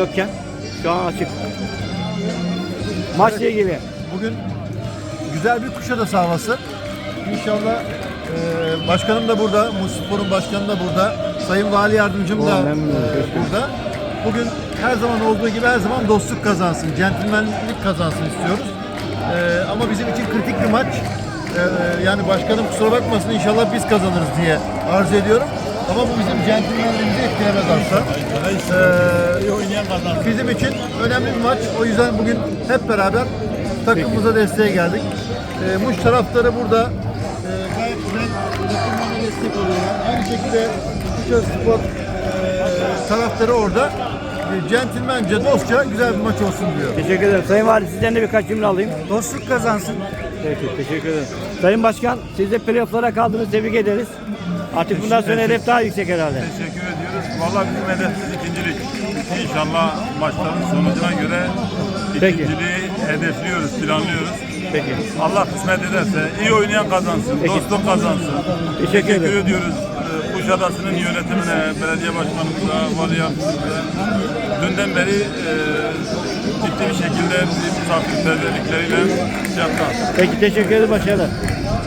yokken şu an açık. Maçla ilgili. Bugün güzel bir Kuşadası havası. İnşallah e, başkanım da burada, Muspor'un başkanı da burada, Sayın Vali Yardımcım da e, burada. Bugün her zaman olduğu gibi her zaman dostluk kazansın, centilmenlik kazansın istiyoruz. E, ama bizim için kritik bir maç. E, yani başkanım kusura bakmasın inşallah biz kazanırız diye arzu ediyorum. Ama bu bizim centilmenliğimizi etkilemez asla. E, bizim için önemli bir maç. O yüzden bugün hep beraber takımımıza desteğe geldik. E, Muş taraftarı burada e, gayet güzel takımlarına destek oluyorlar. Aynı şekilde Kuşadası Spor e, taraftarı orada e, centilmence, dostça güzel bir maç olsun diyor. Teşekkür ederim. Sayın Vali sizden de birkaç cümle alayım. Dostluk kazansın. Peki teşekkür ederim. Sayın Başkan siz de playofflara kaldınız tebrik ederiz. Artık bundan sonra hedef daha yüksek herhalde. Teşekkür ediyoruz. Vallahi bizim hedefimiz ikincilik. İnşallah maçların sonucuna göre Peki. ikinciliği hedefliyoruz, planlıyoruz. Peki. Allah kısmet ederse iyi oynayan kazansın, Peki. dostluk kazansın. Teşekkür Teşekkür ederim. ediyoruz. Ee, Kuşadası'nın yönetimine, belediye başkanımıza, vali yardımcımıza dünden beri e, ciddi bir şekilde misafirperverlikleriyle yaptılar. Peki teşekkür ederim başarılar.